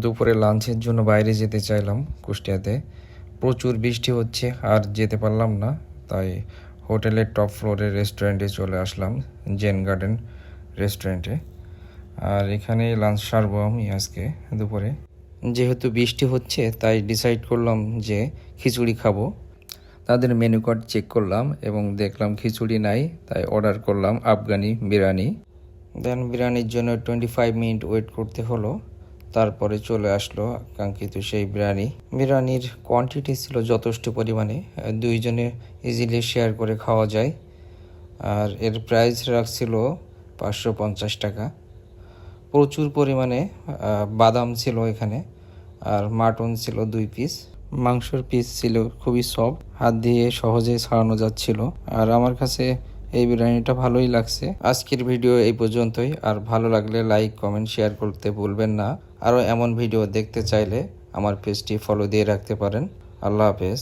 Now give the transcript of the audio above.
দুপুরে লাঞ্চের জন্য বাইরে যেতে চাইলাম কুষ্টিয়াতে। প্রচুর বৃষ্টি হচ্ছে, আর যেতে পারলাম না। তাই হোটেলের টপ ফ্লোরের রেস্টুরেন্টে চলে আসলাম, জেন গার্ডেন রেস্টুরেন্টে। আর এখানে লাঞ্চ সারবো আমি আজকে দুপুরে। যেহেতু বৃষ্টি হচ্ছে, তাই ডিসাইড করলাম যে খিচুড়ি খাব। তাদের মেনু কার্ড চেক করলাম এবং দেখলাম খিচুড়ি নাই, তাই অর্ডার করলাম আফগানি বিরিয়ানি। দেন বিরিয়ানির জন্য টোয়েন্টি ফাইভ মিনিট ওয়েট করতে হলো। তারপরে চলে আসলো কাঙ্ক্ষিত সেই বিরিয়ানি বিরিয়ানির কোয়ান্টিটি ছিল যথেষ্ট পরিমাণে, দুইজনে ইজিলি শেয়ার করে খাওয়া যায়। আর এর প্রাইস রাখছিল পাঁচশো পঞ্চাশ টাকা। প্রচুর পরিমাণে বাদাম ছিল এখানে, আর মাটন ছিল দুই পিস মাংসর পিস ছিল খুবই সফট হাত দিয়ে সহজেই ছাড়ানো যাচ্ছিল। আর আমার কাছে এই বিরিয়ানিটা ভালোই লাগছে। আজকের ভিডিও এই পর্যন্তই। আর ভালো লাগলে লাইক কমেন্ট শেয়ার করতে ভুলবেন না। আরও এমন ভিডিও দেখতে চাইলে আমার পেজটি ফলো দিয়ে রাখতে পারেন। আল্লাহ হাফেজ।